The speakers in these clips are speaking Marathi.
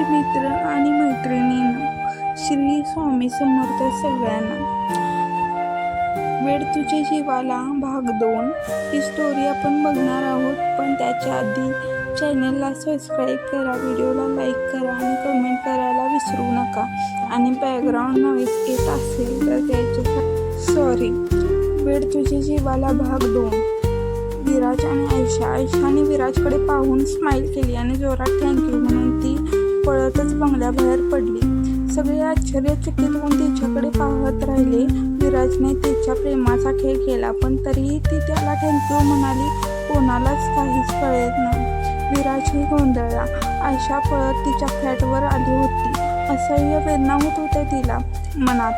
नमस्कार मित्र आणि मैत्रिणीनं श्री स्वामी समर्थ सगळ्यांना. वेळ तुझ्या जीवाला भाग दोन ही स्टोरी आपण बघणार आहोत. पण त्याच्या आधी चॅनलला सबस्क्राईब करा व्हिडिओला लाईक करा आणि कमेंट करायला विसरू नका. आणि बॅकग्राऊंड नॉईस येत असेल तर त्याचे सॉरी वेळ तुझ्या जीवाला भाग दोन विराज आणि आयशा आयशाने विराजकडे पाहून स्माईल केली आणि जोरात थँक्यू म्हणून ती पळतच बंगल्याबाहेर पडली. सगळे आश्चर्यचकित होऊन तिच्याकडे पाहत राहिले. विराजने तिच्या प्रेमाचा खेळ केला पण तरीही ती त्याला थँक्यू म्हणाली कोणालाच काहीच कळत नाही. विराजही गोंधळला. आयशा पळत तिच्या फ्लॅटवर आली होती. असह्य वेदना होत होत्या तिला. मनात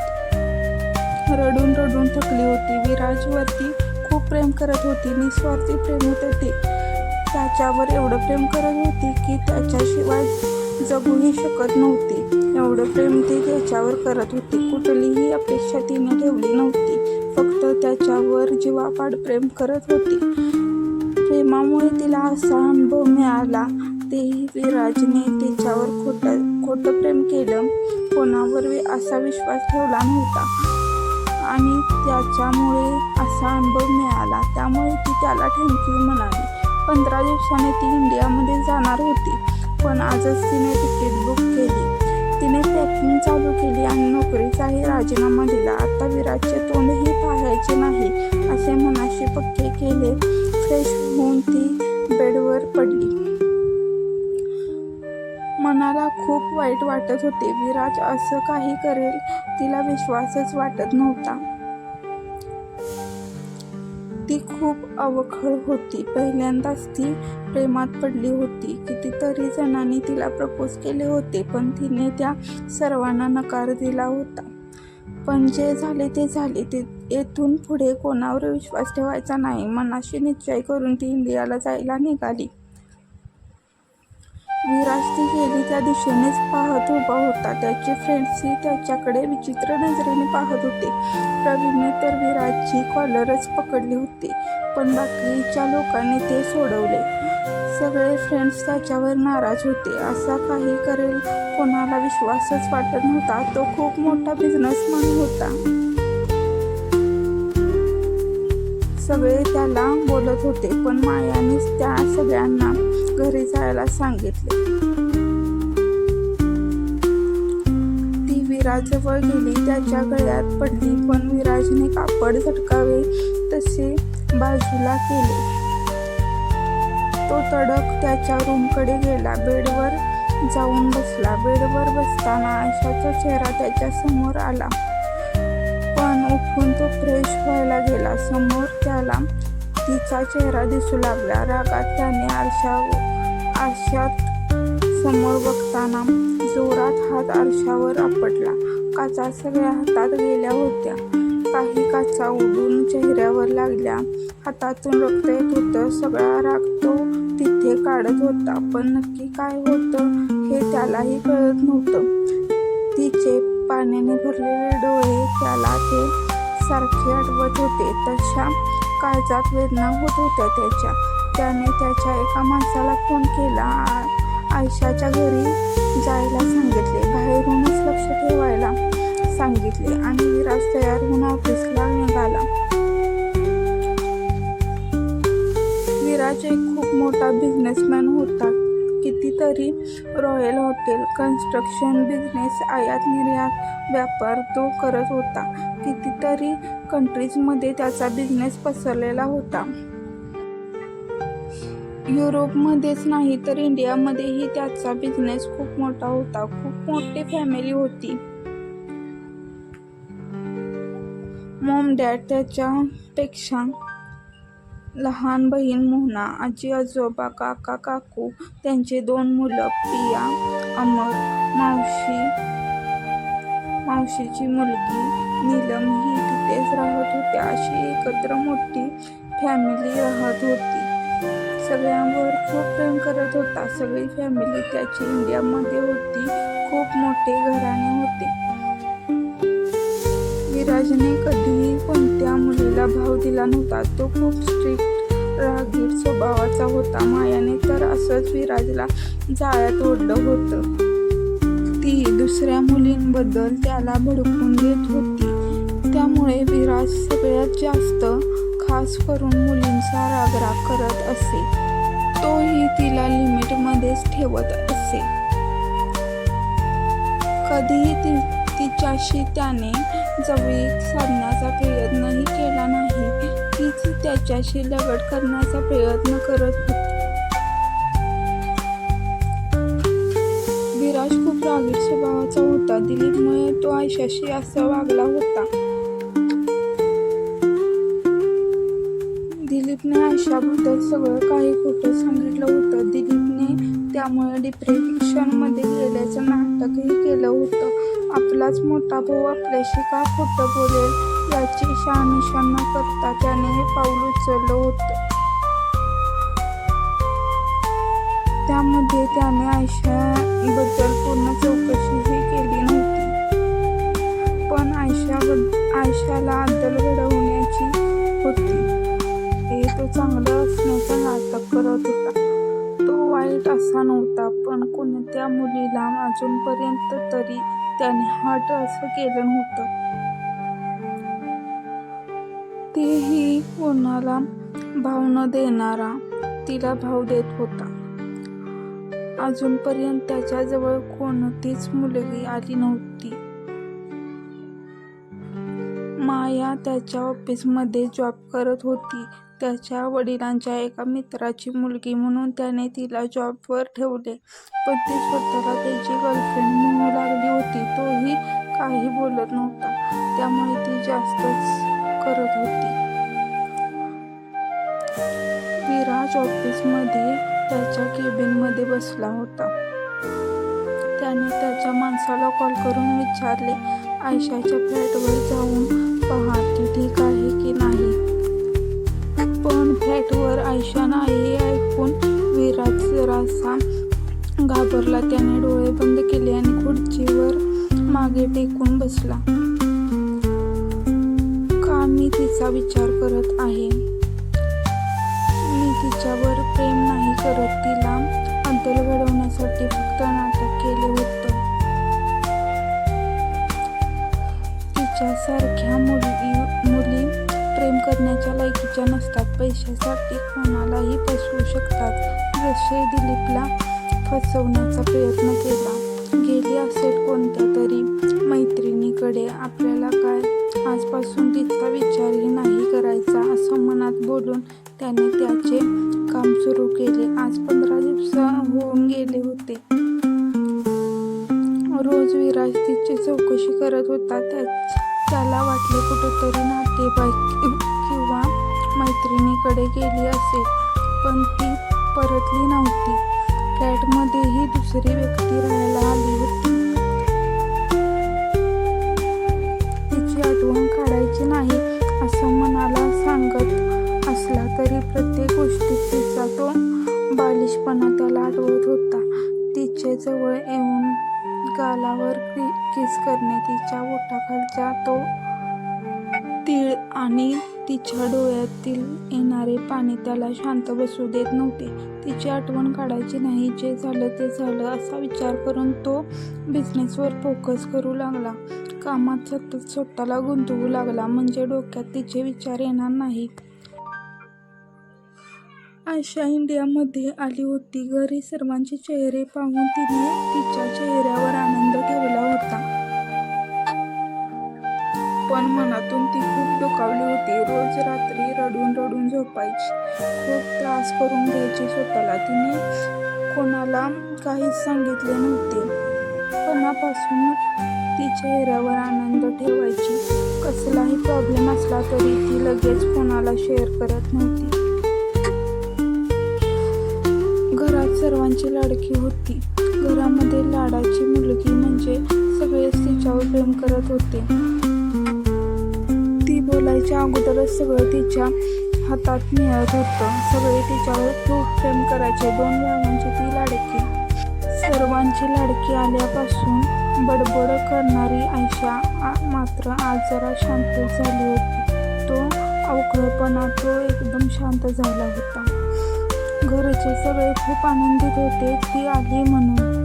रडून रडून थकली होती. विराजवरती खूप प्रेम करत होती. निस्वार्थी प्रेम होते ते त्याच्यावर एवढं प्रेम करत होती की त्याच्याशिवाय जगूही शकत नव्हती. एवढं प्रेम ती त्याच्यावर करत होती. कुठलीही अपेक्षा तिने ठेवली नव्हती. फक्त त्याच्यावर जीवापाड प्रेम करत होती. प्रेमामुळे तिला असा अनुभव मिळाला. तेही विराजने तिच्यावर खोटं खोटं प्रेम केलं. कोणावर असा विश्वास ठेवला नव्हता. आणि त्याच्यामुळे असा अनुभव मिळाला. त्यामुळे ती त्याला थँक्यू म्हणाली. पंधरा दिवसाने ती इंडियामध्ये जाणार होती. पण आजच तिने तिकीट बुक केली. तिने पॅकिंग चालू केली आणि नोकरीचाही राजीनामा दिला. आता विराटचे तोंडही पाहायचे नाही असे मनाशी पक्के केले. फ्रेश होऊन ती बेडवर पडली. मनाला खूप वाईट वाटत होते. विराज असं काही करेल तिला विश्वासच वाटत नव्हता. ती खूप अवखळ होती. पहिल्यांदाच ती प्रेमात पडली होती. कितीतरी जणांनी तिला प्रपोज केले होते पण तिने त्या सर्वांना नकार दिला होता. पण जे झाले ते झाले. ते येथून पुढे कोणावर विश्वास ठेवायचा नाही. मनाशी निश्चय करून ती इंडियाला जायला निघाली. विराज ती गेली त्या दिशेनेच पाहत उभा होता. त्याचे फ्रेंड्सही त्याच्याकडे विचित्र नजरेने पाहत होते. प्रवीणने तर विराजची कॉलरच पकडली होती पण बाकीच्या लोकांनी ते सोडवले. सगळे फ्रेंड्स त्याच्यावर नाराज होते. असा काही करेल कोणाला विश्वासच वाटत नव्हता. तो खूप मोठा बिझनेसमॅन होता. सगळे त्याला बोलत होते पण मायानेच त्या सगळ्यांना घरी जायला सांगितले. ती विराजवळ गेली. त्याच्या गळ्यात पडली. पण विराजने कापड झटकावे तसे बाजूला केले. तो तडक त्याच्या रूमकडे गेला. बेडवर जाऊन बसला. बेडवर बसताना आशाचा चेहरा त्याच्यासमोर आला. पण उठून तो फ्रेश व्हायला गेला. समोर त्याला तिचा चेहरा दिसू लागला. रागात त्याने आरशा आरशात समोर बघताना जोरात हात आरशावर आपटला. काचा सगळ्या हातात गेल्या होत्या. काही काचा उडून चेहऱ्यावर लागल्या. हातातून रक्त येत होतं. सगळा राग तो तिथे काढत होता. पण नक्की काय होतं हे त्यालाही कळत नव्हतं. तिचे पाण्याने भरलेले डोळे त्याला ते सारखे आठवत होते. तशा काळजात वेदना होत होत्या त्याच्या. त्याने त्याच्या एका माणसाला फोन केला. आयशाच्या घरी जायला सांगितले. बाहेरूनच लक्ष ठेवायला सांगितले आणि विराज तयार होऊन ऑफिसला निघाला. विराज एक खूप मोठा बिझनेसमॅन होता. कितीतरी रॉयल हॉटेल कन्स्ट्रक्शन बिझनेस आयात निर्यात व्यापार तो करत होता. कितीतरी कंट्रीजमध्ये त्याचा बिझनेस पसरलेला होता. युरोपमध्येच नाही तर इंडियामध्येही त्याचा बिझनेस खूप मोठा होता. खूप मोठी फॅमिली होती. मॉम डॅड त्याच्यापेक्षा लहान बहीण मोहना आजी आजोबा काका काकू त्यांचे दोन मुलं पिया अमर मावशी मावशीची मुलगी नीलम ही तिथेच राहत होत्या अशी एकत्र मोठी फॅमिली राहत होती. सगळ्यांवर खूप प्रेम करत होता. सगळी फॅमिली त्याची इंडियामध्ये होती. खूप मोठे घराणे होते. विराजने कधीही कोणत्या मुलीला भाव दिला नव्हता. तो खूप स्ट्रिक्ट रागीर स्वभावाचा होता. मायाने तर असंच विराजला जाळ्यात ओढलं होतं. ती दुसऱ्या मुलींबद्दल त्याला भडकून देत होती. त्यामुळे विराज सगळ्यात जास्त खास करून मुलींचा रागराग करत असे. तोही तिला लिमिटमध्येच ठेवत असे. कधीही ति तिच्याशी त्याने जवळीक साधण्याचा प्रयत्नही केला नाही. तीच त्याच्याशी लगट करण्याचा प्रयत्न करत होती. विराज खूप रागीट स्वभावाचा होता. दिलीपमुळे तो आयशाशी असा वागला होता. दिलीपने आयशाबद्दल सगळं काही खोटं सांगितलं होतं. दिलीप त्यामुळे डिप्रेशनमध्ये गेल्याचं नाटकही केलं होतं. आपलाच मोठा भाऊ आपल्याशी का खोटं बोलेल? याची शहानिशा न करता त्याने हे पाऊल उचललं होतं. त्यामध्ये त्याने आयशाबद्दल पूर्ण चौकशीही केली नव्हती. पण आयशा आयशाला अद्दल घडवण्याची होती. हे तो चांगलं असण्याचं नाटक करत होता. वाईट असा नव्हता पण कोणत्या मुलीला अजूनपर्यंत तरी त्याने हट असं केलं नव्हतं. तेही कोणाला भाव न देणारा तिला भाव देत होता. अजूनपर्यंत त्याच्याजवळ कोणतीच मुलगी आली नव्हती. माया त्याच्या ऑफिसमध्ये जॉब करत होती. त्याच्या वडिलांच्या एका मित्राची मुलगी म्हणून त्याने तिला जॉबवर ठेवले. पण ती स्वतःला त्याची गर्लफ्रेंड म्हणू लागली होती. तोही काही बोलत नव्हता. त्यामुळे ती जास्तच करत होती. विराज ऑफिसमध्ये त्याच्या केबिनमध्ये बसला होता. त्याने त्याच्या माणसाला कॉल करून विचारले आयशाच्या फ्लॅटवर जाऊन पहा ती ठीक आहे की नाही? फ्लॅटवर आयशा नाही ऐकून विराज जरासा घाबरला. त्याने डोळे बंद केले आणि खुर्चीवर मागे टेकून बसला. का मी तिचा विचार करत आहे? मी तिच्यावर प्रेम नाही करत. तिला अंतर घडवण्यासाठी फक्त नाटक केले होतं. तिच्यासारख्या मुलगी करण्याच्या लायकीच्या नसतात. पैशासाठी कोणालाही फसवू शकतात. जसे दिलीपला फसवण्याचा प्रयत्न केला. गेली असेल कोणत्या तरी मैत्रिणीकडे. आपल्याला काय आजपासून तिचा विचारही नाही करायचा असं मनात बोलून त्याने त्याचे काम सुरू केले. आज पंधरा दिवस होऊन गेले होते. रोज विराज तिची चौकशी करत होता. त्याच त्याला वाटले कुठेतरी नातेवाईक किंवा मैत्रिणीकडे गेली असेल पण ती परतली नव्हती. फ्लॅटमध्येही दुसरी व्यक्ती राहायला आली होती. तिची आठवण काढायची नाही असं मनाला सांगत असला तरी प्रत्येक गोष्टीत तिचा तो बालिशपणा त्याला आठवत होता. तिच्या जवळ येऊन गालावर किस करणे तिच्या ओठाखालच्या तो तीळ आणि तिच्या डोळ्यातील येणारे पाणी त्याला शांत बसू देत नव्हते. तिची आठवण काढायची नाही जे झालं ते झालं असा विचार करून तो बिझनेसवर फोकस करू लागला. कामात सतत स्वतःला गुंतवू लागला म्हणजे डोक्यात तिचे विचार येणार नाहीत. आयशा इंडियामध्ये आली होती. घरी सर्वांचे चेहरे पाहून तिने तिच्या चेहऱ्यावर आनंद ठेवला होता. पण मनातून ती खूप दुखावली होती. रोज रात्री रडून रडून झोपायची. खूप त्रास करून घ्यायची स्वतःला. तिने कोणाला काहीच सांगितले नव्हते. पणापासून ती चेहऱ्यावर आनंद ठेवायची. कसलाही प्रॉब्लेम असला तरी ती लगेच कोणाला शेअर करत नव्हती. सर्वांची लाडकी होती. घरामध्ये लाडाची मुलगी म्हणजे सगळेच तिच्यावर प्रेम करत होते. ती बोलायच्या अगोदरच सगळं तिच्या हातात मिळत होतं. सगळे तिच्यावर खूप प्रेम करायचे. दोन भावांची ती लाडकी. सर्वांची लाडकी आल्यापासून बडबड करणारी आयशा मात्र आज जरा शांत झाली होती. तो अवघडपणा तो एकदम शांत झाला होता. घरचे सगळे खूप आनंदित होते ती आली म्हणून.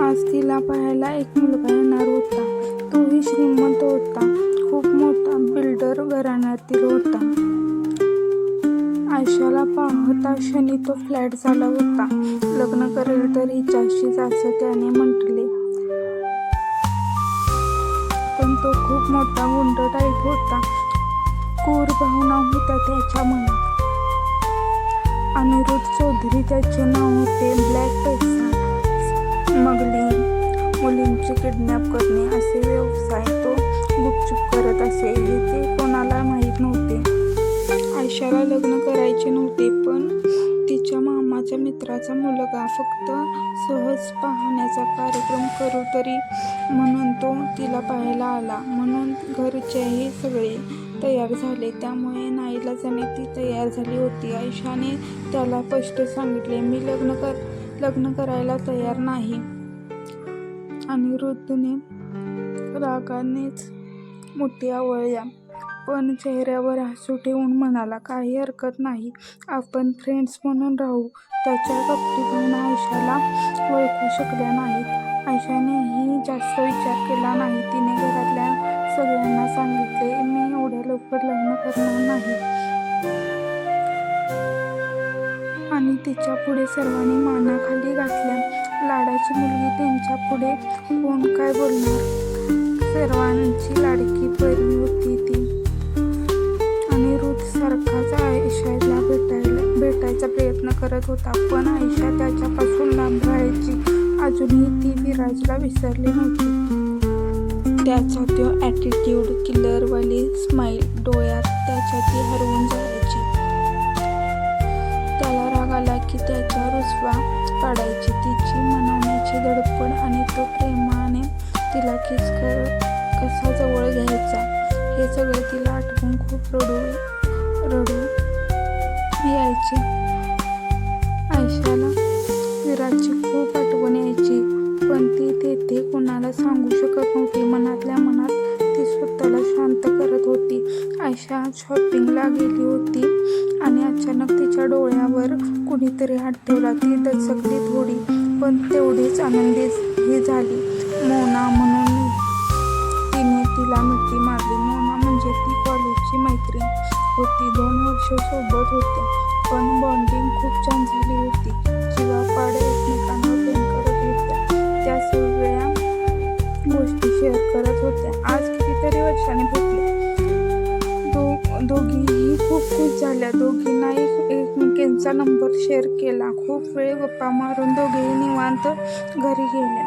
आज तिला पाहायला एक मुलगा येणार होता. तोही श्रीमंत होता. खूप मोठा बिल्डर घराण्यातील होता. आयशाला पाहता क्षणी तो फ्लॅट झाला होता. लग्न करेल तर हिच्याशीच असं त्याने म्हटले. पण तो खूप मोठा गुंड टाईप होता. क्रूर भावना होत्या त्याच्या मनात. अनिरुद्ध चौधरी त्याचे नाव होते ब्लॅक मगली स्मगलिंग मुलींचे किडनॅप करणे असे व्यवसाय तो गुपचूप करत असे. हे ते कोणाला माहीत नव्हते. आयशाला लग्न करायचे नव्हते पण तिच्या मामाच्या मित्राचा मुलगा फक्त सहज पाहण्याचा कार्यक्रम करू तरी म्हणून तो तिला पाहायला आला. म्हणून घरचेही सगळे तयार झाले. त्यामुळे नाईलाजाने ती तयार झाली होती. आयशाने त्याला स्पष्ट सांगितले मी लग्न कर लग्न करायला तयार नाही. अनिरुद्धने रागानेच मोठी आवळल्या. पण चेहऱ्यावर हसू ठेवून म्हणाला काही हरकत नाही. आपण फ्रेंड्स म्हणून राहू. त्याच्या कपटी आयशाला ओळखू शकल्या नाहीत. आयशानेही जास्त विचार केला नाही. तिने घरातल्या सगळ्यांना सांगितले मी लवकर लग्न करणार नाही. आणि तिच्या पुढे सर्वांनी मानाखाली घातल्या. लाडाची मुलगी त्यांच्या पुढे कोण काय बोलणार? सर्वांची लाडकी पहिली होती ती. अनिरुद्ध सारखाच आयशाला भेटायला भेटायचा प्रयत्न करत होता. पण आयशा त्याच्यापासून लांब राहायची अजूनही ती विराजला विसरली नव्हती. त्याचा तो ॲटिट्यूड किलरवाली स्माईल डोळ्यात त्याच्या ती हरवून जायची. त्याला राग आला की त्याच्या रुसवा काढायची तिची मनाण्याची धडपड आणि तो प्रेमाने तिला किस कर कसा जवळ घ्यायचा हे सगळं तिला आठवून खूप रडू रडू यायचे. सांगू शकत नव्हती. मनातल्या मनात ती स्वतःला शांत करत होती. आयशा शॉपिंगला गेली होती आणि अचानक तिच्या डोळ्यावर कुणीतरी हात ठेवला ती दचकली थोडी पण तेवढीच आनंदी ही झाली. मोना म्हणून तिने तिला मिठी मारली. मोना म्हणजे ती कॉलेजची मैत्रीण होती. दोन वर्ष सोबत होती पण बॉन्डिंग खूप छान झाली होती. जीवापाड एकमेकांना प्रेम करत होत्या. त्या शेअर करत होत्या आज कितीतरी वर्षाने भेटले दो दोघीही खूप खुश झाल्या. दोघींना एक एकमेकींचा नंबर शेअर केला. खूप वेळ गप्पा मारून दोघेही निवांत घरी गेल्या.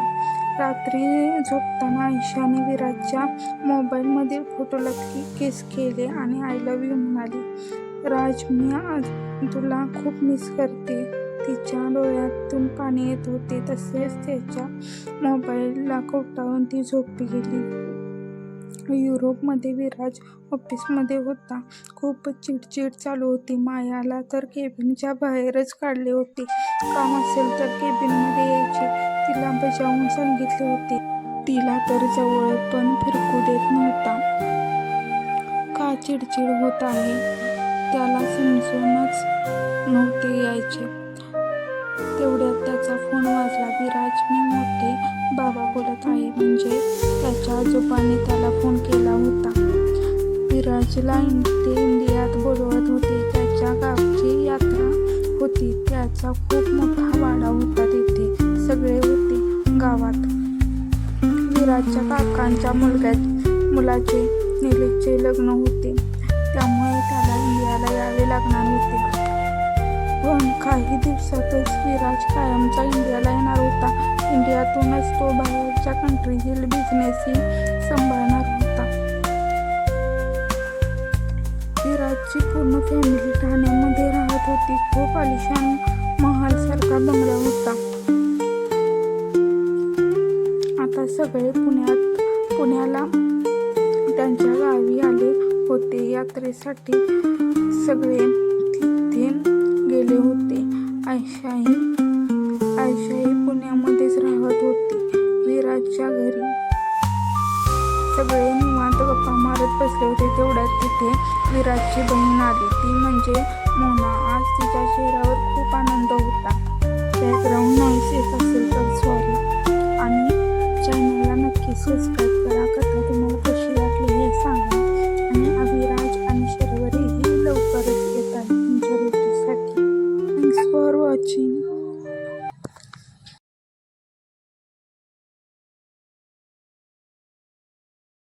रात्री झोपताना आयशाने विराजच्या मोबाईलमधील फोटोला की किस केले आणि आय लव्ह यू म्हणाली. राज मी आज तुला खूप मिस करते. तिच्या डोळ्यातून पाणी येत होते तसेच त्याच्या मोबाईलला कोटाळून ती झोपी गेली. युरोपमध्ये विराज ऑफिसमध्ये होता. खूप चिडचिड चालू होती. मायाला तर केबिनच्या बाहेरच काढले होते. काम असेल तर केबिनमध्ये यायचे. तिला बजावून सांगितले होते. तिला तर जवळ पण फिरकू देत नव्हता. का चिडचिड होत आहे? त्याला समजूनच नव्हते यायचे. तेवढ्यात त्याचा फोन वाजला. विराज मी मोठे बाबा बोलत आहे म्हणजे त्याच्या आजोबांनी त्याला फोन केला होता. विराजला ते इंडियात बोलवत होते. त्याच्या गावची यात्रा होती. त्याचा खूप मोठा वाडा होता तिथे. सगळे होते गावात. विराजच्या काकांच्या मुलग्या मुलाचे निलेशचे लग्न होते. त्यामुळे त्याला इंडियाला यावे लागणार होते. पण काही दिवसातच विराज कायमचा इंडियाला येणार होता. इंडियातूनच तो बाहेरच्या कंट्रीतील बिझनेसही सांभाळणार होता. विराजची पूर्ण फॅमिली ठाण्यामध्ये राहत होती. खूप आलिशान महालसारखा बंगला होता. आता सगळे पुण्यात पुण्याला त्यांच्या गावी आले होते. यात्रेसाठी सगळे आयशाई आयशाई पुण्यामध्येच राहत होती. विराजच्या घरी. सगळे निवांत गप्पा मारत बसले होते. तेवढ्यात तिथे विराजची बहीण आली. ती म्हणजे मोना. आज तिच्या चेहऱ्यावर खूप आनंद होता. बॅकग्राऊंड नॉईस येत असेल तर सॉरी आणि सबस्क्राईब